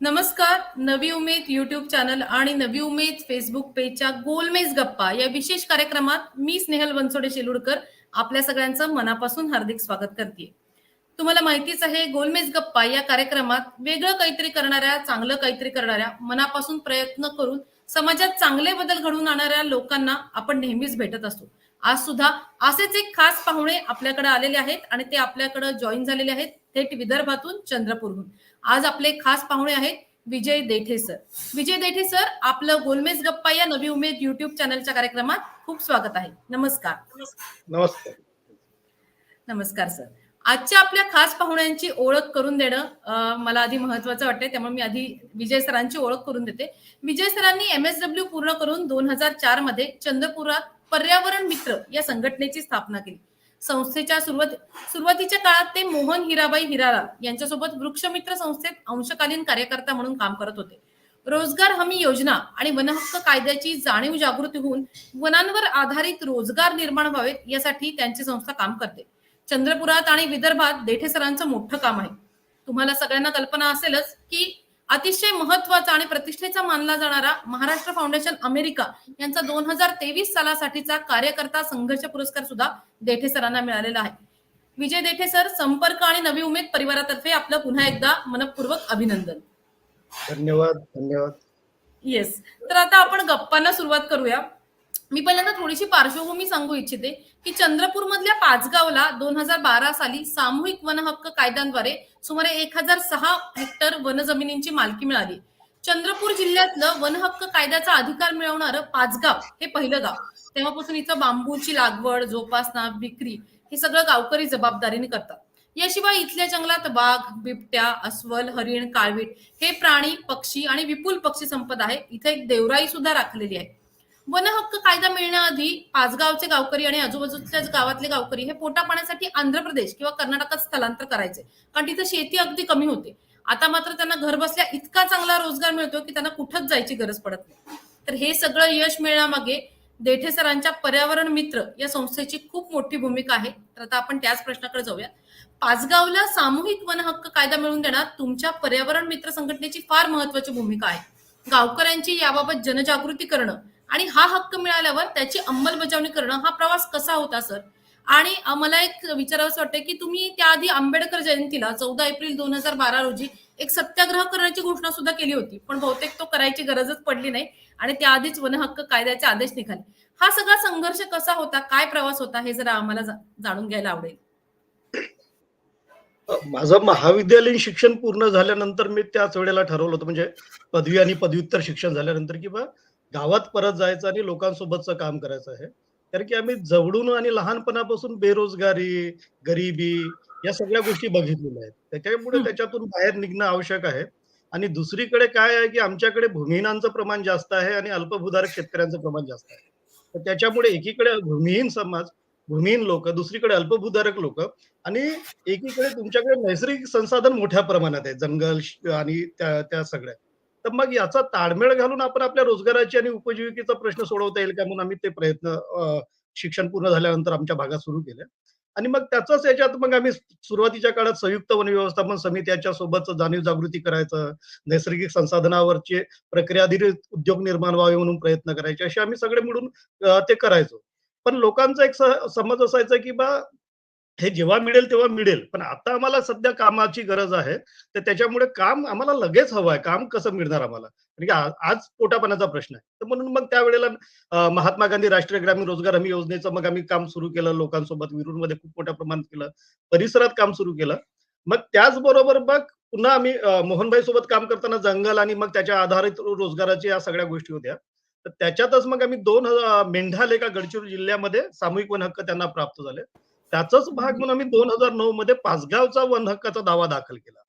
नमस्कार नवी उमेद YouTube channel आणि नवी उमेद फेसबुक पेजच्या गोलमेज गप्पा या विशेष कार्यक्रमात मी स्नेहल बनसोडे शेलुडकर आपल्या सगळ्यांचं मनापासून हार्दिक स्वागत करते. तुम्हाला माहितीच आहे गोलमेज गप्पा या कार्यक्रमात वेगळं काहीतरी करणाऱ्या चांगलं काहीतरी करणाऱ्या मनापासून प्रयत्न करून समाजात चांगले बदल घडवून आणणाऱ्या लोकांना आपण नेहमीच भेटत असतो. आज सुद्धा असेच एक खास पाहुणे आपल्याकडे आलेले आहेत आणि ते आपल्याकडे जॉईन झालेले आहेत थेट विदर्भातून चंद्रपूरहून. आज आपले खास पाहुणे आहेत विजय देठे सर. विजय देठे सर आपलं गोलमेज गप्पा या नवी उमेद युट्यूब चॅनलच्या कार्यक्रमात खूप स्वागत आहे. नमस्कार. नमस्कार. सर. आजच्या आपल्या खास पाहुण्यांची ओळख करून देणं मला आधी महत्वाचं वाटतंय त्यामुळे मी आधी विजय सरांची ओळख करून देते. विजय सरांनी एम एस डब्ल्यू पूर्ण करून दोन हजार चारमध्ये चंद्रपुरात पर्यावरण मित्र या संघटनेची स्थापना केली. संस्थेच्या सुरुवात सुरुवातीच्या काळात ते मोहन हिराबाई हिराला यांच्यासोबत वृक्षमित्र संस्थेत अंशकालीन कार्यकर्ता म्हणून काम करत होते. रोजगार हमी योजना आणि वनहक्क कायद्याची जाणीव जागृती होऊन वनांवर आधारित रोजगार निर्माण व्हावेत यासाठी त्यांची संस्था काम करते. चंद्रपुरात आणि विदर्भात देठे सरांचं मोठं काम आहे. तुम्हाला सगळ्यांना कल्पना असेलच की अतिशय महत्त्वाचा आणि प्रतिष्ठेचा मानला जाणारा महाराष्ट्र फाउंडेशन अमेरिका यांचा दोन हजार तेवीस सालासाठीचा कार्यकर्ता संघर्ष पुरस्कार सुद्धा देठे सरांना मिळालेला आहे. विजय देठे सर संपर्क आणि नवी उमेद परिवारातर्फे आपलं पुन्हा एकदा मनपूर्वक अभिनंदन. धन्यवाद धन्यवाद. येस तर आता आपण गप्पांना सुरुवात करूया. मी पहिल्यांदा थोडीशी पार्श्वभूमी सांगू इच्छिते की चंद्रपूर मधल्या पाचगावला दोन हजार बारा साली सामूहिक वन हक्क कायद्यांद्वारे सुमारे एक हजार सहा हेक्टर वनजमिनींची मालकी मिळाली. चंद्रपूर जिल्ह्यातलं वन हक्क कायद्याचा अधिकार मिळवणारं पाचगाव हे पहिलं गाव. तेव्हापासून इथं बांबूची लागवड जोपासना विक्री हे सगळं गावकरी जबाबदारीने करतात. याशिवाय इथल्या जंगलात वाघ बिबट्या अस्वल हरिण काळवीट हे प्राणी पक्षी आणि विपुल पक्षी संपदा आहे. इथे एक देवराई सुद्धा राखलेली आहे. वन हक्क कायदा मिळण्याआधी पाचगावचे गावकरी आणि आजूबाजूच्या गावातले गावकरी हे पोटा पाण्यासाठी आंध्र प्रदेश किंवा कर्नाटकात स्थलांतर करायचे. कारण तिथं शेती अगदी कमी होते. आता मात्र त्यांना घर बसल्या इतका चांगला रोजगार मिळतो की त्यांना कुठंच जायची गरज पडत नाही. तर हे सगळं यश मिळण्यामागे देठे सरांच्या पर्यावरण मित्र या संस्थेची खूप मोठी भूमिका आहे. तर आता आपण त्याच प्रश्नाकडे जाऊया. पाचगावला सामूहिक वन हक्क कायदा मिळवून देण्यात तुमच्या पर्यावरण मित्र संघटनेची फार महत्वाची भूमिका आहे. गावकऱ्यांची याबाबत जनजागृती करणं आणि हा हक्क मिळाल्यावर त्याची अंमलबजावणी करणं हा प्रवास कसा होता सर? आणि मला एक विचारावंसं वाटतं की तुम्ही त्याआधी आंबेडकर जयंतीला चौदा एप्रिल दोन हजार बारा रोजी एक सत्याग्रह करण्याची घोषणा सुद्धा केली होती पण बहुतेक तो करायची गरजच पडली नाही आणि त्याआधीच वनहक्क कायद्याचे आदेश निघाले. हा सगळा संघर्ष कसा होता काय प्रवास होता हे जरा आम्हाला जाणून घ्यायला आवडेल. माझं महाविद्यालयीन शिक्षण पूर्ण झाल्यानंतर मी त्याच वेळेला ठरवलं होतं म्हणजे पदवी आणि पदव्युत्तर शिक्षण झाल्यानंतर की बा गावात परत जायचं आणि लोकांसोबतचं काम करायचं आहे. कारण की आम्ही जवळून आणि लहानपणापासून बेरोजगारी गरिबी या सगळ्या गोष्टी बघितलेल्या आहेत. त्याच्यामुळे. त्याच्यातून बाहेर निघणं आवश्यक आहे. आणि दुसरीकडे काय आहे की आमच्याकडे भूमिहीनांचं प्रमाण जास्त आहे आणि अल्पभूधारक शेतकऱ्यांचं प्रमाण जास्त आहे. तर त्याच्यामुळे एकीकडे भूमिहीन समाज भूमिहीन लोक दुसरीकडे अल्पभूधारक लोक आणि एकीकडे तुमच्याकडे नैसर्गिक संसाधन मोठ्या प्रमाणात आहे. जंगल आणि त्या त्या सगळ्या. तर मग याचा ताळमेळ घालून आपण आपल्या रोजगाराची आणि उपजीविकेचा प्रश्न सोडवता येईल का म्हणून आम्ही ते प्रयत्न शिक्षण पूर्ण झाल्यानंतर आमच्या भागात सुरू केले. आणि मग त्याचाच याच्यात मग आम्ही सुरुवातीच्या काळात संयुक्त वन व्यवस्थापन समिती याच्या सोबत जाणीव जागृती करायचं नैसर्गिक संसाधनावरचे प्रक्रियाधीरित उद्योग निर्माण व्हावे म्हणून प्रयत्न करायचे असे आम्ही सगळे मिळून ते करायचो. पण लोकांचा एक समज असायचा की बा हे जेव्हा मिळेल तेव्हा मिळेल. पण आता आम्हाला सध्या कामाची गरज आहे. तर त्याच्यामुळे काम आम्हाला लगेच हवं आहे. काम कसं मिळणार आम्हाला? कारण की आज पोटापाण्याचा प्रश्न आहे. तर म्हणून मग त्यावेळेला महात्मा गांधी राष्ट्रीय ग्रामीण रोजगार हमी योजनेचं मग आम्ही काम सुरू केलं लोकांसोबत. विरूरमध्ये खूप मोठ्या प्रमाणात केलं. परिसरात काम सुरू केलं. मग त्याचबरोबर मग पुन्हा आम्ही मोहनबाई मोहनभाई सोबत काम करताना जंगल आणि मग त्याच्या आधारित रोजगाराच्या या सगळ्या गोष्टी होत्या. तर त्याच्यातच मग आम्ही दोन हजार मेंढाले का गडचिरोली जिल्ह्यामध्ये सामूहिक वन हक्क त्यांना प्राप्त झाले. त्याचाच भाग म्हणून आम्ही दोन हजार नऊ मध्ये पाचगावचा वन हक्काचा दावा दाखल केला.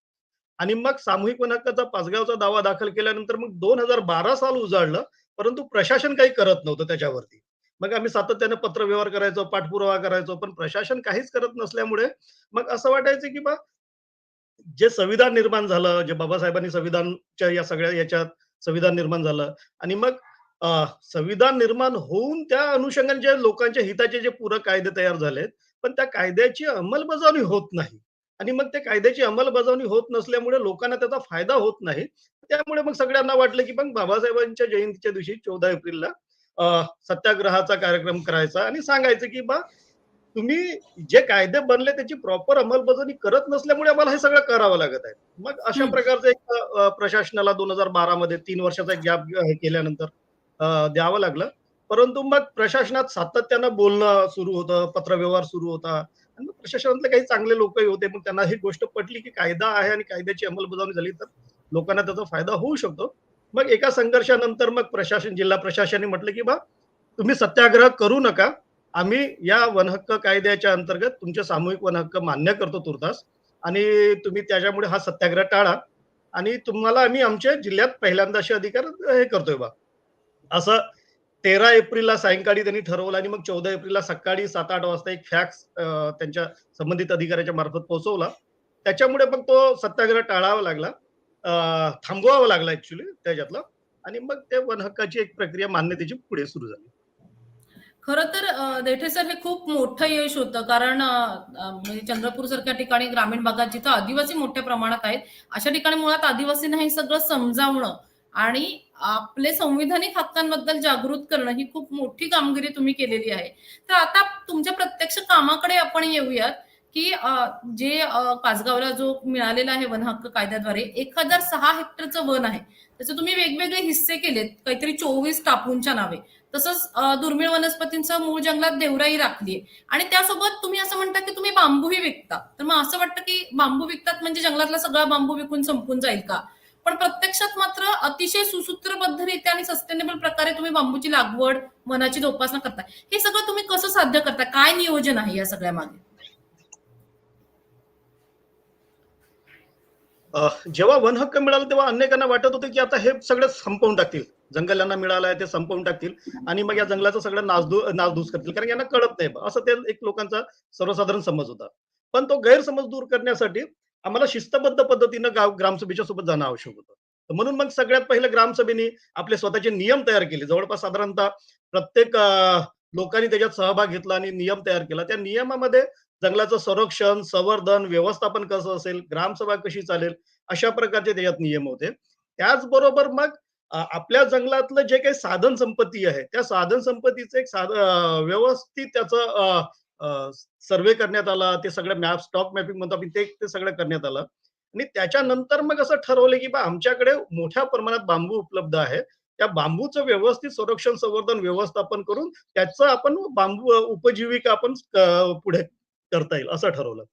आणि मग सामूहिक वन हक्काचा पाचगावचा दावा दाखल केल्यानंतर मग दोन हजार बारा साल उजाडलं परंतु प्रशासन काही करत नव्हतं त्याच्यावरती. मग आम्ही सातत्याने पत्रव्यवहार करायचो पाठपुरावा करायचो पण प्रशासन काहीच करत नसल्यामुळे मग असं वाटायचं की बा जे संविधान निर्माण झालं जे बाबासाहेबांनी संविधानच्या या सगळ्या याच्यात संविधान निर्माण झालं. आणि मग संविधान निर्माण होऊन त्या अनुषंगाने जे लोकांच्या हिताचे जे पूरक कायदे तयार झालेत पण त्या कायद्याची अंमलबजावणी होत नाही. आणि मग ते कायद्याची अंमलबजावणी होत नसल्यामुळे लोकांना त्याचा फायदा होत नाही. त्यामुळे मग सगळ्यांना वाटलं की मग बाबासाहेबांच्या जयंतीच्या दिवशी चौदा एप्रिलला सत्याग्रहाचा कार्यक्रम करायचा आणि सांगायचं की बा तुम्ही जे कायदे बनले त्याची प्रॉपर अंमलबजावणी करत नसल्यामुळे आम्हाला हे सगळं करावं लागत आहे. मग अशा. प्रकारचं एक प्रशासनाला दोन हजार बारा मध्ये तीन वर्षाचा एक गॅप केल्यानंतर द्यावं लागलं. परंतु मग प्रशासनात सातत्यानं बोलणं सुरू होतं पत्रव्यवहार सुरू होता. आणि प्रशासनातले काही चांगले लोकही होते. मग त्यांना ही गोष्ट पटली की कायदा आहे आणि कायद्याची अंमलबजावणी झाली तर लोकांना त्याचा फायदा होऊ शकतो. मग एका संघर्षानंतर मग प्रशासन जिल्हा प्रशासनाने म्हटलं की बा तुम्ही सत्याग्रह करू नका. आम्ही या वनहक्क कायद्याच्या अंतर्गत तुमचे सामूहिक वनहक्क मान्य करतो तुर्तास. आणि तुम्ही त्याच्यामुळे हा सत्याग्रह टाळा. आणि तुम्हाला आम्ही आमच्या जिल्ह्यात पहिल्यांदा असे अधिकार हे करतोय बा. असं तेरा एप्रिलला सायंकाळी त्यांनी ठरवलं आणि मग चौदा एप्रिलला सकाळी सात आठ वाजता एक फॅक्स त्यांच्या संबंधित अधिकाऱ्याच्या मार्फत पोहोचवला. त्याच्यामुळे मग तो सत्याग्रह टाळावा लागला. थांबवावा लागला ऍक्च्युली त्याच्यातला. आणि मग ते वनहक्काची एक प्रक्रिया मान्यतेची पुढे सुरू झाली. खर तर देठे सर हे खूप मोठं यश होतं. कारण म्हणजे चंद्रपूर सारख्या ठिकाणी ग्रामीण भागात जिथं आदिवासी मोठ्या प्रमाणात आहेत अशा ठिकाणी मुळात आदिवासींना हे सगळं समजावणं आणि आपले संविधानिक हक्कांबद्दल जागृत करणं ही खूप मोठी कामगिरी तुम्ही केलेली आहे. तर आता तुमच्या प्रत्यक्ष कामाकडे आपण येऊयात की जे अ, जो मिळालेला आहे वन हक्क कायद्याद्वारे एक हजार सहा हेक्टरचं वन आहे. त्याचे तुम्ही वेगवेगळे हिस्से केलेत काहीतरी चोवीस टापूंच्या नावे. तसंच दुर्मिळ वनस्पतींचं मूळ जंगलात देवराई राखली आहे. आणि त्यासोबत तुम्ही असं म्हणता की तुम्ही बांबूही विकता. तर मग असं वाटतं की बांबू विकतात म्हणजे जंगलातला सगळा बांबू विकून संपून जाईल का? पण प्रत्यक्षात मात्र अतिशय सुसूत्रबद्धरित्या आणि सस्टेनेबल प्रकारे तुम्ही बांबूची लागवड मनाची जोपासना करताय. हे सगळं तुम्ही कसं साध्य करता काय नियोजन आहे या सगळ्या मागे? जेव्हा वन हक्क मिळाला तेव्हा अनेकांना वाटत होतं की आता हे सगळं संपवून टाकतील. जंगल यांना मिळालं आहे ते संपवून टाकतील आणि मग या जंगलाचं सगळं नासधू नासधूस करतील. कारण यांना कळत नाही. असं ते एक लोकांचा सर्वसाधारण समज होता. पण तो गैरसमज दूर करण्यासाठी आम्हाला शिस्तबद्ध पद्धतीनं गाव ग्रामसभेच्या सोबत जाणं आवश्यक होतं. तर म्हणून मग सगळ्यात पहिलं ग्रामसभेने आपले स्वतःचे नियम तयार केले. जवळपास साधारणतः प्रत्येक लोकांनी त्याच्यात सहभाग घेतला आणि नियम तयार केला. त्या नियमामध्ये जंगलाचं संरक्षण संवर्धन व्यवस्थापन कसं असेल ग्रामसभा कशी चालेल अशा प्रकारचे त्याच्यात नियम होते. त्याचबरोबर मग आपल्या जंगलातलं जे काही साधन संपत्ती आहे त्या साधन संपत्तीचं एक साध व्यवस्थित त्याचं सर्वे करण्यात आला ते सगळं मॅप स्टॉक मॅपिंग म्हणतो आपण ते ते सगळं करण्यात आलं. आणि त्याच्यानंतर मग असं ठरवलं की बा आमच्याकडे मोठ्या प्रमाणात बांबू उपलब्ध आहे त्या बांबूचं व्यवस्थित संरक्षण संवर्धन व्यवस्थापन करून त्याचं आपण बांबू उपजीविका आपण पुढे करता येईल असं ठरवलं.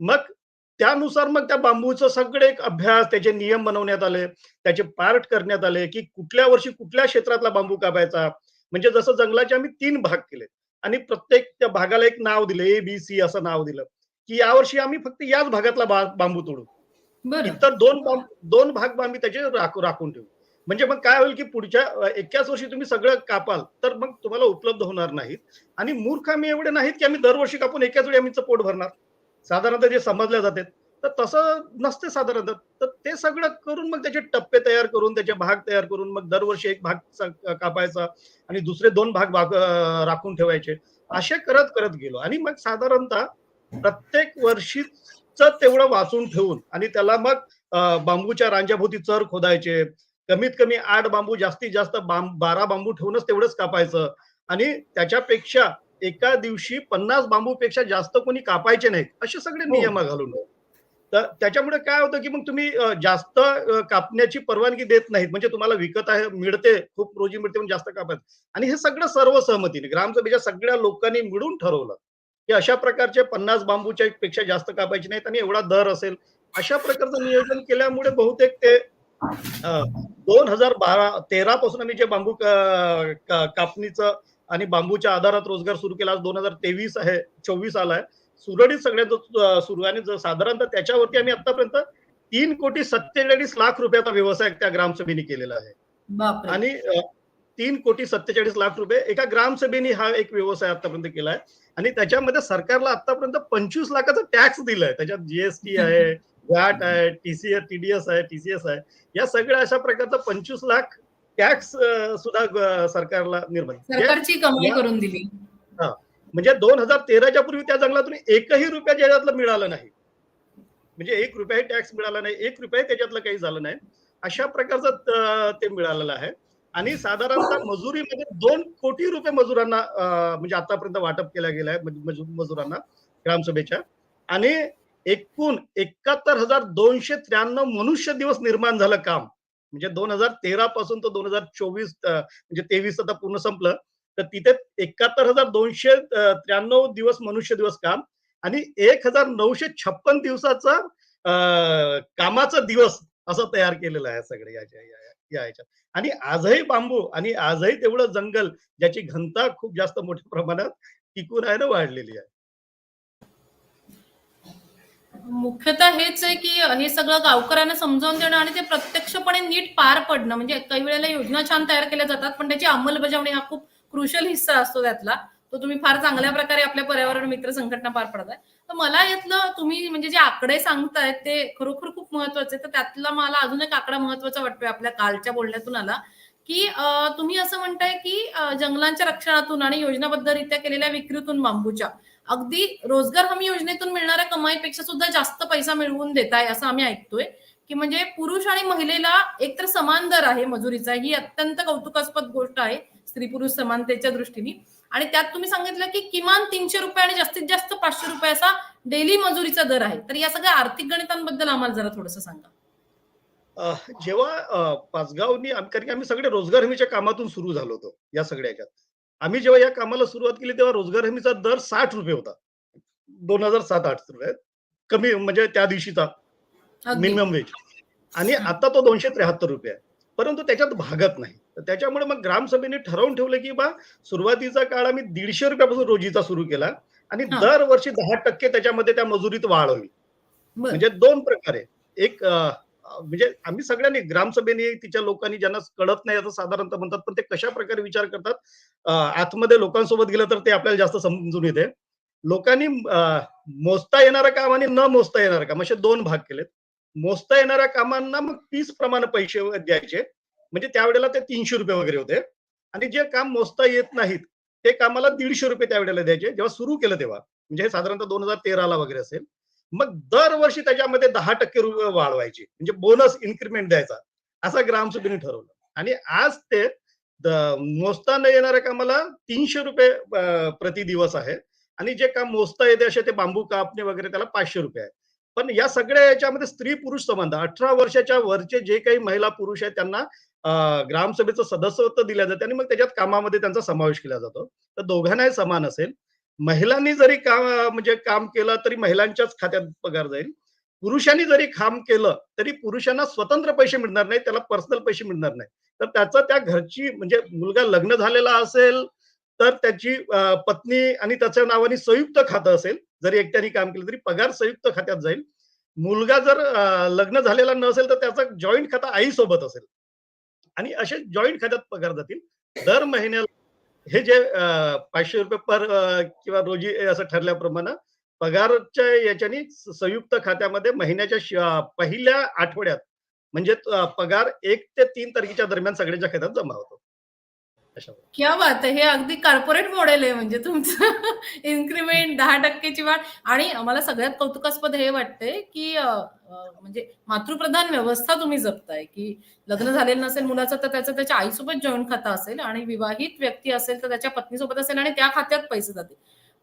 मग त्यानुसार मग त्या बांबूचं सगळे एक अभ्यास त्याचे नियम बनवण्यात आले त्याचे पार्ट करण्यात आले की कुठल्या वर्षी कुठल्या क्षेत्रातला बांबू कापायचा. म्हणजे जसं जंगलाचे आम्ही तीन भाग केले. आणि प्रत्येक त्या भागाला एक नाव दिलं ए बी सी असं नाव दिलं की यावर्षी आम्ही फक्त याच भागातला बांबू तोडू. इतर दोन दोन भाग आम्ही त्याचे राख- राखून ठेवू. म्हणजे मग काय होईल की पुढच्या एकाच वर्षी तुम्ही सगळं कापाल तर मग तुम्हाला उपलब्ध होणार नाहीत. आणि मूर्ख आम्ही एवढे नाहीत की आम्ही दरवर्षी कापून एकाच वेळी आम्ही पोट भरणार. साधारणतः जे समजल्या जाते तर तसं नसते साधारणतः. तर ते सगळं करून मग त्याचे टप्पे तयार करून त्याचे भाग तयार करून मग दरवर्षी एक भाग कापायचा आणि दुसरे दोन भाग राखून ठेवायचे. असे करत करत गेलो. आणि मग साधारणतः प्रत्येक वर्षीच तेवढं वाचून ठेवून आणि त्याला मग बांबूच्या रांजाभोवती चर खोदायचे. कमीत कमी आठ बांबू जास्तीत जास्त बांब बारा बांबू ठेवूनच तेवढंच कापायचं. आणि त्याच्यापेक्षा एका दिवशी पन्नास बांबूपेक्षा जास्त कोणी कापायचे नाहीत. असे सगळे हो. नियम घालून. तर त्याच्यामुळे काय होतं की मग तुम्ही जास्त कापण्याची परवानगी देत नाहीत. म्हणजे तुम्हाला विकत आहे मिळते खूप रोजी मिळते म्हणून जास्त कापत. आणि हे सगळं सर्व सहमतीने ग्रामसभेच्या सगळ्या लोकांनी मिळून ठरवलं की अशा प्रकारचे पन्नास बांबूच्या पेक्षा जास्त कापायचे नाहीत आणि एवढा दर असेल. अशा प्रकारचं नियोजन केल्यामुळे बहुतेक ते दोन हजार बारा तेरा पासून आम्ही जे बांबू कापणीचं आणि बांबूच्या आधारात रोजगार सुरू केला आज दोन हजार तेवीस आहे चोवीस आलाय. सुरळीत सगळ्यांचं सुरू आहे. आणि ज- साधारणतः त्याच्यावरती आम्ही आतापर्यंत तीन कोटी सत्तेचाळीस लाख रुपयाचा व्यवसाय त्या ग्रामसभेने केलेला आहे. आणि तीन कोटी सत्तेचाळीस लाख रुपये एका ग्रामसभेने हा एक व्यवसाय आतापर्यंत केलाय आणि त्याच्यामध्ये सरकारला आतापर्यंत पंचवीस लाखाचा टॅक्स दिलाय. त्याच्यात जीएसटी आहे वॅट आहे टीसीएस टीडीएस आहे टीसीएस आहे. या सगळ्या अशा प्रकारचा पंचवीस लाख टॅक्स सुद्धा सरकारला निर्माण करून दिली. म्हणजे दोन हजार तेराच्या पूर्वी त्या जंगलातून एकही रुपया त्याच्यातलं मिळालं नाही. म्हणजे एक रुपयाही टॅक्स मिळाला नाही एक रुपया त्याच्यातलं काही झालं नाही. अशा प्रकारचं ते मिळालेलं आहे. आणि साधारणतः मजुरीमध्ये दोन कोटी रुपये मजुरांना म्हणजे आतापर्यंत वाटप केला गेला आहे मजुरांना ग्रामसभेच्या. आणि एकूण एकाहत्तर हजार दोनशे त्र्याण्णव मनुष्य दिवस निर्माण झालं काम. म्हणजे दोन हजार तेरा पासून तर दोन हजार चोवीस म्हणजे तेवीस आता पूर्ण संपलं. तर तिथे एकाहत्तर हजार दोनशे त्र्याण्णव दिवस मनुष्य दिवस काम आणि एक हजार नऊशे छप्पन दिवसाचा कामाचा दिवस असं तयार केलेलं आहे सगळे याच्या या याच्यात. आणि आजही बांबू आणि आजही तेवढं जंगल ज्याची घनता खूप जास्त मोठ्या प्रमाणात टिकून आहे ना वाढलेली आहे. मुख्यतः हेच आहे की हे सगळं गावकऱ्यांना समजावून देणं आणि ते प्रत्यक्षपणे नीट पार पडणं. म्हणजे काही वेळेला योजना छान तयार केल्या जातात पण त्याची अंमलबजावणी हा खूप क्रुशल हिस्सा असतो त्यातला. तो तुम्ही फार चांगल्या प्रकारे आपल्या पर्यावरण मित्र संघटना पार पडताय. तर मला यातलं तुम्ही म्हणजे जे आकडे सांगतायत ते खरोखर खूप महत्त्वाचे तर त्यातला मला अजून एक आकडा महत्त्वाचा वाटतोय आपल्या कालच्या बोलण्यातून आला की तुम्ही असं म्हणताय की जंगलांच्या रक्षणातून आणि योजनाबद्धरित्या केलेल्या विक्रीतून बांबूच्या अगदी रोजगार हमी योजनेतून मिळणाऱ्या कमाईपेक्षा सुद्धा जास्त पैसा मिळवून देताय असं आम्ही ऐकतोय. की म्हणजे पुरुष आणि महिलेला एकतर समान दर आहे मजुरीचा ही अत्यंत कौतुकास्पद गोष्ट आहे. स्त्री पुरुष समानतेच्या दृष्टीने. आणि त्यात तुम्ही सांगितलं की किमान तीनशे रुपये आणि जास्तीत जास्त पाचशे रुपये असा डेली मजुरीचा दर आहे. तर या सगळ्या आर्थिक गणितांबद्दल आम्हाला जरा थोडंसं सांगा. जेव्हा पाचगावनी कारण आम्ही सगळे रोजगार हमीच्या कामातून सुरू झालो होतो या सगळ्या ह्याच्यात. आम्ही जेव्हा या कामाला सुरुवात केली तेव्हा रोजगार हमीचा दर साठ रुपये होता. दोन हजार सात आठ रुपये. कमी म्हणजे त्या दिवशीचा. मिनिमम वेज आणि आता तो दोनशे त्र्याहत्तर रुपये आहे. परंतु त्याच्यात भागत नाही. तर त्याच्यामुळे मग ग्रामसभेने ठरवून ठेवलं की बा सुरुवातीचा काळ आम्ही दीडशे रुपयापासून रोजीचा सुरू केला आणि. दरवर्षी दहा टक्के त्याच्यामध्ये त्या मजुरीत वाढ होईल. म्हणजे दोन प्रकारे. एक म्हणजे आम्ही सगळ्यांनी ग्रामसभेने तिच्या लोकांनी ज्यांना कळत नाही असं साधारणतः म्हणतात पण ते कशा प्रकारे विचार करतात आतमध्ये लोकांसोबत गेलं तर ते आपल्याला जास्त समजून येते. लोकांनी मोजता येणारं काम आणि न मोजता येणारं काम असे दोन भाग केलेत. मोजता येणाऱ्या कामांना मग तीस प्रमाणे पैसे द्यायचे. म्हणजे त्यावेळेला ते तीनशे रुपये वगैरे होते. आणि जे काम मोजता येत नाहीत ते कामाला दीडशे रुपये त्यावेळेला द्यायचे. जेव्हा सुरू केलं तेव्हा. म्हणजे हे साधारणतः दोन हजार तेराला वगैरे असेल. मग दरवर्षी त्याच्यामध्ये दहा टक्के रुपये वाढवायची. म्हणजे बोनस इन्क्रीमेंट द्यायचा. असा ग्रामसभेने ठरवलं. आणि आज ते मोजता न येणाऱ्या कामाला तीनशे रुपये प्रति दिवस आहे. आणि जे काम मोजता येते असे ते बांबू कापणे वगैरे त्याला पाचशे रुपये आहे. पण या सगळ्या याच्यामध्ये स्त्री पुरुष संबंध. अठरा वर्षाच्या वरचे जे काही महिला पुरुष आहेत त्यांना ग्रामसभेचं सदस्यत्व दिल्या जाते आणि मग त्याच्यात कामामध्ये त्यांचा समावेश केला जातो. तर दोघांनाही समान असेल. महिलांनी जरी काम म्हणजे काम केलं तरी महिलांच्याच खात्यात पगार जाईल. पुरुषांनी जरी काम केलं तरी पुरुषांना स्वतंत्र पैसे मिळणार नाही त्याला पर्सनल पैसे मिळणार नाही तर त्याचं त्या घरची म्हणजे मुलगा लग्न झालेला असेल तर त्याची पत्नी आणि त्याच्या नावाने संयुक्त खातं असेल जरी एकट्याने काम केलं तरी पगार संयुक्त खात्यात जाईल. मुलगा जर लग्न झालेला नसेल तर त्याचा जॉईंट खाता आईसोबत असेल. आणि असे जॉईंट खात्यात पगार जातील. दर महिन्याला हे जे पाचशे रुपये पर किंवा रोजी असं ठरल्याप्रमाणे पगारच्या याच्यानी संयुक्त खात्यामध्ये महिन्याच्या पहिल्या आठवड्यात म्हणजे पगार एक ते तीन तारखेच्या दरम्यान सगळ्यांच्या खात्यात जमा होतो. क्या बात आहे. हे अगदी कॉर्पोरेट मॉडेल आहे म्हणजे तुमचं. इन्क्रीमेंट दहा टक्केची वाढ. आणि मला सगळ्यात कौतुकास्पद हे वाटतंय की म्हणजे मातृप्रधान व्यवस्था तुम्ही जपताय की लग्न झालेलं नसेल मुलाचं तर त्याचं त्याच्या आईसोबत जॉईंट खातं असेल आणि विवाहित व्यक्ती असेल तर त्याच्या पत्नीसोबत असेल आणि त्या खात्यात पैसे जातील.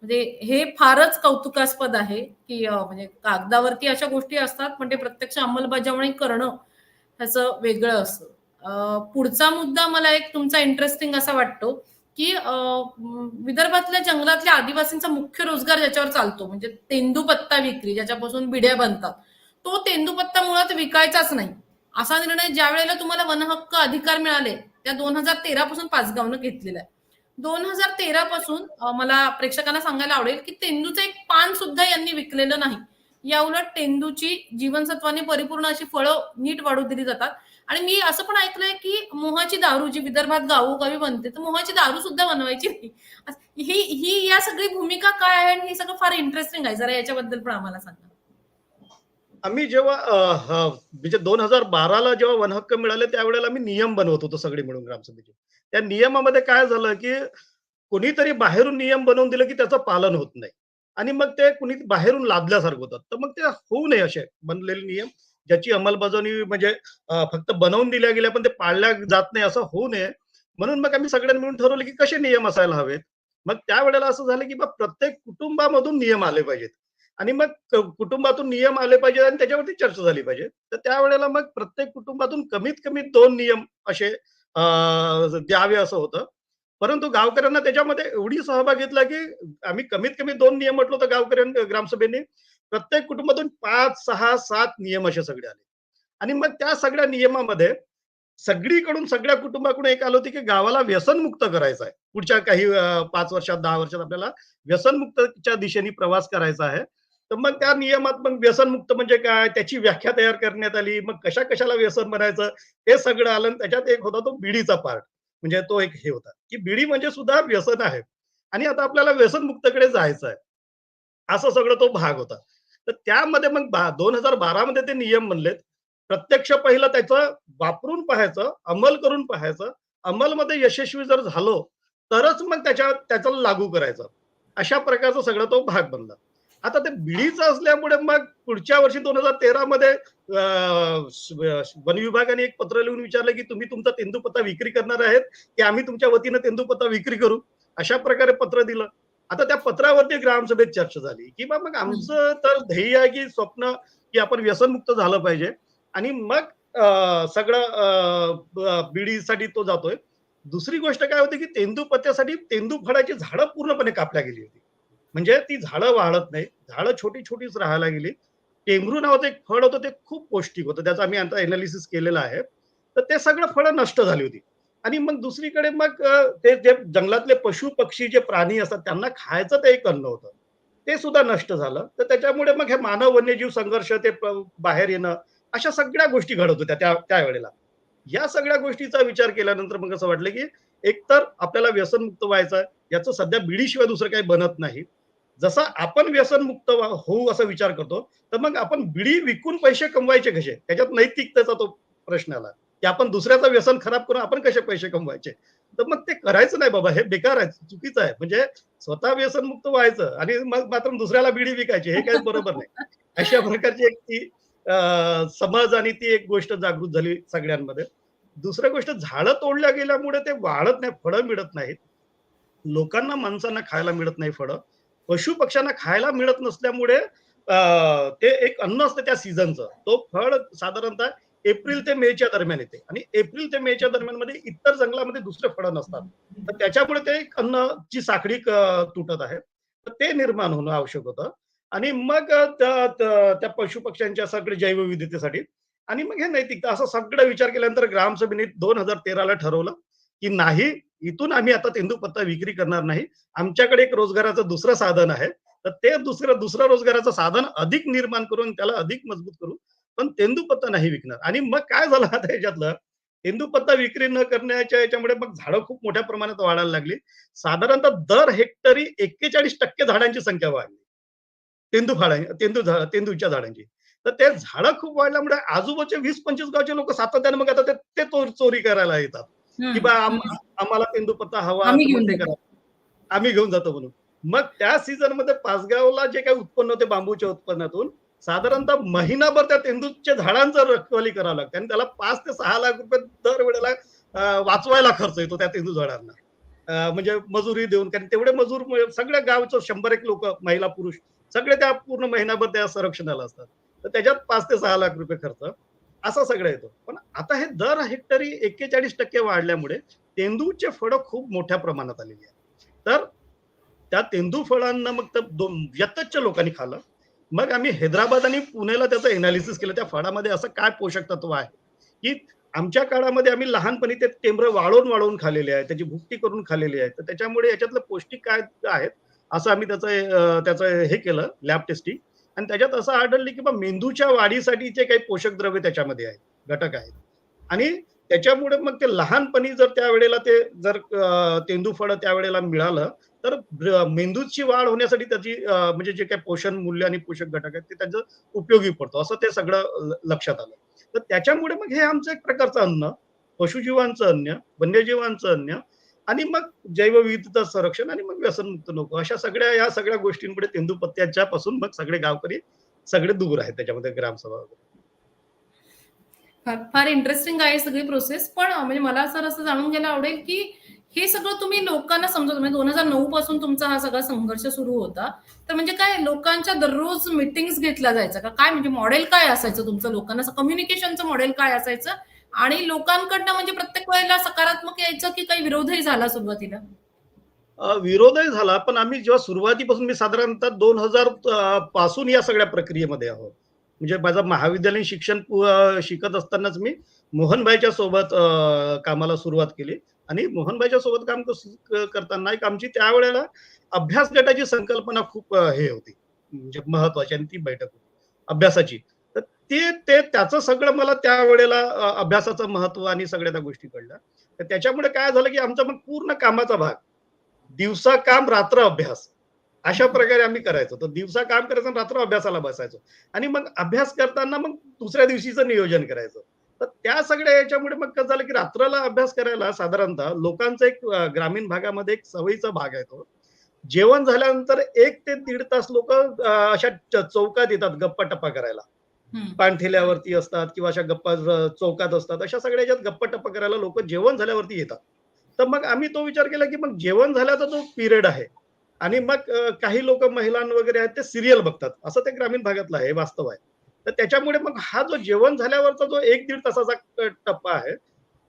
म्हणजे हे फारच कौतुकास्पद आहे की म्हणजे कागदावरती अशा गोष्टी असतात पण ते प्रत्यक्ष अंमलबजावणी करणं ह्याचं वेगळं असतं. पुढचा मुद्दा मला एक तुमचा इंटरेस्टिंग असा वाटतो की विदर्भातल्या जंगलातल्या आदिवासींचा मुख्य रोजगार ज्याच्यावर चालतो म्हणजे तेंदूपत्ता विक्री ज्याच्यापासून बिड्या बनतात तो तेंदूपत्ता मुळात विकायचाच नाही. असा निर्णय ज्या वेळेला तुम्हाला वनहक्क अधिकार मिळाले त्या दोन हजार तेरा पासून पाचगावनं घेतलेला आहे. दोन हजार तेरा पासून मला प्रेक्षकांना सांगायला आवडेल की तेंदूचं एक पान सुद्धा यांनी विकलेलं नाही. या उलट तेंदूची जीवनसत्वाने परिपूर्ण अशी फळं नीट वाढू दिली जातात. आणि मी असं पण ऐकलंय की मोहाची दारू जी विदर्भात गावोगावी बनते तर मोहाची दारू सुद्धा बनवायची नाही. ही ही या सगळी भूमिका काय आहे आणि हे सगळं फार इंटरेस्टिंग आहे जरा याच्याबद्दल पण आम्हाला सांगा. आम्ही जेव्हा म्हणजे दोन हजार बाराला जेव्हा वनहक्क मिळाले त्यावेळेला आम्ही नियम बनवत होतो सगळे मिळून ग्रामसभेचे. त्या नियमामध्ये काय झालं की कोणीतरी बाहेरून नियम बनवून दिलं की त्याचं पालन होत नाही. आणि मग ते कुणी बाहेरून लादल्यासारखं होतं. तर मग ते होऊ नये असे बनलेले नियम. ज्याची अंमलबजावणी म्हणजे फक्त बनवून दिल्या गेल्या पण ते पाळल्या जात नाही असं होऊ नये. म्हणून मग आम्ही सगळ्यांनी मिळून ठरवलं की कसे नियम असायला हवेत? मग त्यावेळेला असं झालं की मग प्रत्येक कुटुंबामधून नियम आले पाहिजेत. आणि मग कुटुंबातून नियम आले पाहिजेत आणि त्याच्यावरती चर्चा झाली पाहिजे. तर त्यावेळेला मग प्रत्येक कुटुंबातून कमीत कमी दोन नियम असे द्यावे असं होतं. परंतु गावकऱ्यांना त्याच्यामध्ये एवढी सहभाग घेतला की आम्ही कमीत कमी दोन नियम म्हटलो तर गावकऱ्यांनी ग्रामसभेने प्रत्येक कुटुंबातून पाच सहा सात नियम असे सगळे आले. आणि मग त्या सगळ्या नियमामध्ये सगळीकडून सगळ्या कुटुंबाकडून एक आलं होती की गावाला व्यसनमुक्त करायचं आहे. पुढच्या काही पाच वर्षात दहा वर्षात आपल्याला व्यसनमुक्तच्या दिशेने प्रवास करायचा आहे. तर मग त्या नियमात मग व्यसनमुक्त म्हणजे काय? त्याची व्याख्या तयार करण्यात आली. मग कशा कशाला व्यसन बनायचं हे सगळं आलं आणि त्याच्यात एक होता तो बिडीचा पार्ट म्हणजे तो एक हे होता की बिडी म्हणजे सुद्धा व्यसन आहे. आणि आता आपल्याला व्यसनमुक्तकडे जायचं आहे. असं सगळं तो भाग होता. तर त्यामध्ये मग दोन हजार बारा मध्ये ते नियम बनलेत. प्रत्यक्ष पहिलं त्याचं वापरून पाहायचं अंमल करून पाहायचं. अंमलमध्ये यशस्वी जर झालो तरच मग त्याच्या त्याचं लागू करायचं. अशा प्रकारचा सगळा तो भाग बनला. आता ते बिडीचं असल्यामुळे मग पुढच्या वर्षी दोन हजार तेरा मध्ये वन विभागाने एक पत्र लिहून विचारलं की तुम्ही तुमचा तेंदूपत्ता विक्री करणार आहेत की आम्ही तुमच्या वतीनं तेंदूपत्ता विक्री करू? अशा प्रकारे पत्र दिलं. आता त्या पत्रावरती ग्रामसभेत चर्चा झाली की बा मग आमचं तर ध्येय आहे की स्वप्न की आपण व्यसनमुक्त झालं पाहिजे. आणि मग सगळं बिडीसाठी तो जातोय. दुसरी गोष्ट काय होती की तेंदूपत्त्यासाठी तेंदू फळाची झाडं पूर्णपणे कापल्या गेली होती. म्हणजे ती झाडं वाढत नाही झाडं छोटी छोटीच राहायला गेली टेमरू नावाचं एक फळ होतं ते खूप पौष्टिक होतं. त्याचं आम्ही आता एनालिसिस केलेलं आहे. तर ते सगळं फळं नष्ट झाली होती. आणि मग दुसरीकडे मग ते जे जंगलातले पशु पक्षी जे प्राणी असतात त्यांना खायचं ते एक अन्न होतं. ते सुद्धा नष्ट झालं. तर त्याच्यामुळे मग हे मानव वन्यजीव संघर्ष ते बाहेर येणं अशा सगळ्या गोष्टी घडत होत्या त्या त्यावेळेला. या सगळ्या गोष्टीचा विचार केल्यानंतर मग असं वाटलं की एकतर आपल्याला व्यसनमुक्त व्हायचं आहे याचं सध्या बिडीशिवाय दुसरं काही बनत नाही. जसं आपण व्यसनमुक्त होऊ असा विचार करतो तर मग आपण बिडी विकून पैसे कमवायचे कसे? त्याच्यात नैतिकतेचा तो प्रश्न आला. की आपण दुसऱ्याचा व्यसन खराब करून आपण कसे पैसे कमवायचे? तर मग ते करायचं नाही बाबा हे बेकार आहे चुकीचं आहे. म्हणजे स्वतः व्यसनमुक्त व्हायचं आणि मग मात्र दुसऱ्याला बिडी विकायची हे काही बरोबर नाही. अशा प्रकारची एक ती समज आणि ती एक गोष्ट जागृत झाली सगळ्यांमध्ये. दुसरी गोष्ट झाडं तोडल्या गेल्यामुळे ते वाढत नाही फळं मिळत नाहीत. लोकांना माणसांना खायला मिळत नाही फळं. पशु पक्ष्यांना खायला मिळत नसल्यामुळे ते एक अन्न असतं त्या सीझनचं तो फळ साधारणतः एप्रिल ते मेच्या दरम्यान येते. आणि एप्रिल ते मेच्या दरम्यानमध्ये इतर जंगलामध्ये दुसरे फळं नसतात. तर त्याच्यामुळे ते एक अन्नची साखळी तुटत आहे. तर ते निर्माण होणं आवश्यक होतं. आणि मग त्या पशु पक्ष्यांच्या सगळे जैवविविधतेसाठी आणि मग हे नैतिकता असं सगळं विचार केल्यानंतर ग्रामसभेने दोन हजार तेराला ठरवलं की नाही इथून आम्ही आता तेंदूपत्ता विक्री करणार नाही. आमच्याकडे एक रोजगाराचं दुसरं साधन आहे. तर ते दुसरं दुसरं रोजगाराचं साधन अधिक निर्माण करून त्याला अधिक मजबूत करू पण तेंदूपत्ता नाही विकणार. आणि मग काय झालं आता याच्यातलं तेंदूपत्ता विक्री न करण्याच्या याच्यामुळे मग झाडं खूप मोठ्या प्रमाणात वाढायला लागली. साधारणतः दर हेक्टरी एक्केचाळीस टक्के झाडांची संख्या वाढली. तेंदू फाळा तेंदू तेंदूच्या झाडांची. तर ते झाडं खूप वाढल्यामुळे आजूबाजूचे वीस पंचवीस गावचे लोक सातत्याने मग आता ते- चोर- करायला येतात. की बा. आम्हाला तेंदूपत्ता हवा. आम्ही घेऊन जातो. म्हणून. मग त्या सीझनमध्ये पाचगावला जे काही उत्पन्न होते बांबूच्या उत्पन्नातून साधारणतः महिनाभर त्या तेंदूच्या झाडांचं रखवाली करावं लागतं. आणि त्याला पाच ते सहा लाख रुपये दर वेळेला वाचवायला खर्च येतो त्या तेंदू झाडांना. म्हणजे मजुरी देऊन कारण तेवढे मजूर सगळ्या गावचं शंभर एक लोक महिला पुरुष सगळे त्या पूर्ण महिनाभर त्या संरक्षणाला असतात. तर त्याच्यात पाच ते सहा लाख रुपये खर्च असा सगळं येतो. पण आता हे दर हेक्टरी एक्केचाळीस टक्के वाढल्यामुळे तेंदूचे फळं खूप मोठ्या प्रमाणात आलेली आहेत. तर त्या तेंदू फळांना मग तर दोन यतच्या लोकांनी खाल्लं. मग आम्ही हैदराबाद आणि पुण्याला त्याचं एनालिसिस केलं. त्या फळामध्ये असं काय पोषक तत्व आहे? की आमच्या काळामध्ये आम्ही लहानपणी ते टेंबर वाळवून वाळवून खाल्लेले आहे त्याची भुकटी करून खाल्लेली आहे तर त्याच्यामुळे याच्यातलं पौष्टिक काय आहेत असं आम्ही त्याचं त्याचं हे केलं लॅब टेस्टिंग आणि त्याच्यात असं आढळलं की बा मेंदूच्या वाढीसाठीचे काही पोषक द्रव्य त्याच्यामध्ये आहेत घटक आहेत. आणि त्याच्यामुळे मग ते लहानपणी जर त्यावेळेला ते जर तेंदू फळ त्यावेळेला मिळालं तर मेंदूची वाढ होण्यासाठी त्याची म्हणजे जे काही पोषण मूल्य आणि पोषक घटक आहेत ते त्याचं उपयोगी पडतो असं ते सगळं लक्षात आलं. तर त्याच्यामुळे मग हे आमचं एक प्रकारचं अन्न पशुजीवांचं अन्न वन्यजीवांचं अन्न आणि मग जैवविविधता संरक्षण आणि मग व्यसनमुक्त नको अशा सगळ्या या सगळ्या गोष्टींपुढे तेंदूपत्त्याच्या पासून मग सगळे गावकरी सगळे दूर आहेत त्याच्यामध्ये ग्रामसभा वगैरे. फार फार इंटरेस्टिंग आहे सगळी प्रोसेस पण म्हणजे मला सर असं जाणून घ्यायला आवडेल की हे सगळं तुम्ही लोकांना समजवलं. म्हणजे दोन हजार नऊ पासून तुमचा हा सगळा संघर्ष सुरू होता. तर म्हणजे काय लोकांच्या दररोज मिटिंग्स घेतल्या जायचं का? काय म्हणजे मॉडेल काय असायचं तुमचं लोकांना? कम्युनिकेशनचं मॉडेल काय असायचं? आणि लोकांकडनं म्हणजे प्रत्येक वेळेला सकारात्मक यायचं की काही विरोधही झाला सुरुवातीला? विरोधही झाला पण आम्ही जेव्हा सुरुवातीपासून मी साधारणतः दोन हजारपासून या सगळ्या प्रक्रियेमध्ये आहोत. म्हणजे माझं महाविद्यालयीन शिक्षण शिकत असतानाच मी मोहनबाईच्या सोबत कामाला सुरुवात केली. आणि मोहनबाईच्या सोबत काम करताना एक आमची त्यावेळेला अभ्यास गटाची संकल्पना खूप हे होती. म्हणजे महत्वाची आणि ती बैठक होती. अभ्यासाची. तर ते ते त्याचं सगळं मला त्यावेळेला अभ्यासाचं महत्त्व आणि सगळ्या त्या गोष्टी कळल्या. तर त्याच्यामुळे काय झालं की आमचा मग पूर्ण कामाचा भाग दिवसा काम रात्र अभ्यास अशा प्रकारे आम्ही करायचो. तर दिवसा काम करायचं आणि रात्र अभ्यासाला बसायचो. आणि मग अभ्यास करताना मग दुसऱ्या दिवशीचं नियोजन करायचं. तर त्या सगळ्या याच्यामुळे मग कसं झालं की रात्राला अभ्यास करायला साधारणतः लोकांचा एक ग्रामीण भागामध्ये एक सवयीचा भाग आहे तो. जेवण झाल्यानंतर एक ते दीड तास लोक अशा चौकात येतात गप्पा टप्पा करायला. हम्म. पाणठेल्यावरती असतात किंवा अशा गप्पा चौकात असतात अशा सगळ्या याच्यात गप्पा टप्पा करायला लोक जेवण झाल्यावरती येतात. तर मग आम्ही तो विचार केला की मग जेवण झाल्याचा जो पिरियड आहे आणि मग काही लोक महिला वगैरे आहेत ते सिरियल बघतात. असं ते ग्रामीण भागातलं आहे वास्तव आहे. तर त्याच्यामुळे मग हा जो जेवण झाल्यावरचा जो एक दीड तासाचा टप्पा आहे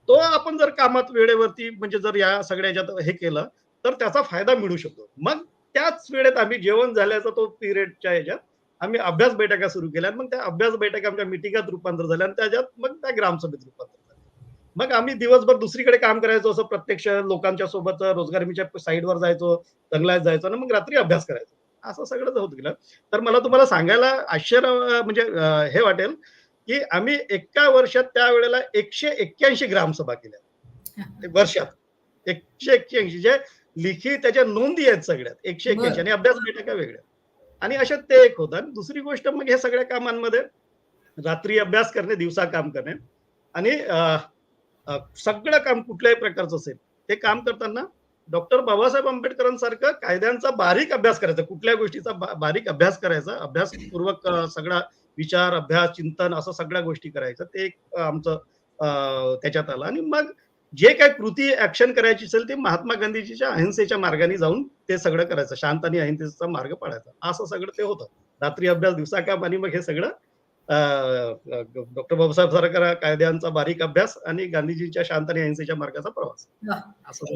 तो आपण जर कामात वेळेवरती म्हणजे जर या सगळ्याच्यात हे केलं तर त्याचा फायदा मिळू शकतो. मग त्याच वेळेत आम्ही जेवण झाल्याचा तो पिरियडच्या ह्याच्यात आम्ही अभ्यास बैठका सुरू केल्या. मग त्या अभ्यास बैठका आमच्या मिटिंगात रूपांतर झाल्या आणि त्याच्यात मग त्या ग्रामसभेत रूपांतर मग आम्ही दिवसभर दुसरीकडे काम करायचो असं प्रत्यक्ष लोकांच्या सोबत रोजगारीच्या साईडवर जायचो जंगलात जायचो आणि मग रात्री अभ्यास करायचो. असं सगळं होत गेलं. तर मला तुम्हाला सांगायला आश्चर्य म्हणजे हे वाटेल की आम्ही एका वर्षात त्यावेळेला एकशे एक्क्याऐंशी ग्रामसभा केल्या. वर्षात. एकशे एक्क्याऐंशी जे लिखित त्याच्या नोंदी आहेत सगळ्यात. एकशे एक्क्याऐंशी आणि अभ्यास बैठका वेगळ्या. आणि अशा ते एक होतं. आणि दुसरी गोष्ट मग ह्या सगळ्या कामांमध्ये रात्री अभ्यास करणे दिवसा काम करणे. आणि सगळं काम कुठल्याही प्रकारचं असेल ते काम करताना डॉक्टर बाबासाहेब आंबेडकरांसारखं कायद्यांचा बारीक अभ्यास करायचा कुठल्या गोष्टीचा बारीक अभ्यास करायचा अभ्यासपूर्वक सगळा विचार अभ्यास चिंतन असं सगळ्या गोष्टी करायचं ते एक आमचं त्याच्यात आलं. आणि मग जे काही कृती ऍक्शन करायची असेल ते महात्मा गांधीजीच्या अहिंसेच्या मार्गाने जाऊन ते सगळं करायचं शांत आणि अहिंसेचा मार्ग पाळायचा असं सगळं ते होतं. रात्री अभ्यास दिवसा काम आणि मग हे सगळं डॉक्टर बाबासाहेब सारखा कायद्यांचा बारीक अभ्यास आणि गांधीजींच्या शांत आणि अहिंसेच्या मार्गाचा प्रवास.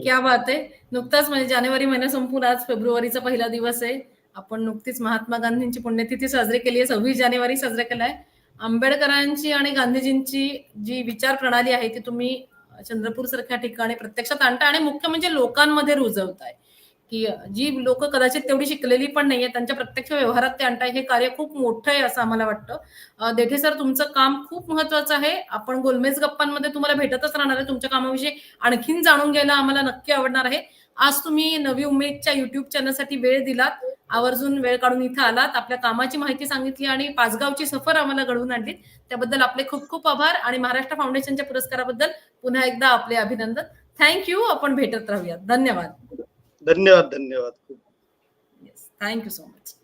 क्या बात आहे. नुकताच म्हणजे जानेवारी महिना संपून आज फेब्रुवारीचा पहिला दिवस आहे. आपण नुकतीच महात्मा गांधींची पुण्यतिथी साजरी केली आहे. सव्वीस जानेवारी साजरा केलाय. आंबेडकरांची आणि गांधीजींची जी विचार प्रणाली आहे ती तुम्ही चंद्रपूर सारख्या ठिकाणी प्रत्यक्षात आणताय आणि मुख्य म्हणजे लोकांमध्ये रुजवताय. की जी लोक कदाचित तेवढी शिकलेली पण नाहीये त्यांच्या प्रत्यक्ष व्यवहारात ते आणताय हे कार्य खूप मोठं आहे असं आम्हाला वाटतं. देठे सर तुमचं काम खूप महत्वाचं आहे. आपण गोलमेज गप्पांमध्ये तुम्हाला भेटतच राहणार आहे. तुमच्या कामाविषयी आणखीन जाणून घ्यायला आम्हाला नक्की आवडणार आहे. आज तुम्ही नवी उमेदच्या युट्यूब चॅनलसाठी वेळ दिलात. आवर्जून वेळ काढून इथं आलात. आपल्या कामाची माहिती सांगितली आणि पाचगावची सफर आम्हाला घडवून आणली. त्याबद्दल आपले खूप खूप आभार आणि महाराष्ट्र फाउंडेशनच्या पुरस्काराबद्दल पुन्हा एकदा आपले अभिनंदन. थँक्यू आपण भेटत राहूयात. धन्यवाद. धन्यवाद धन्यवाद. Thank you so much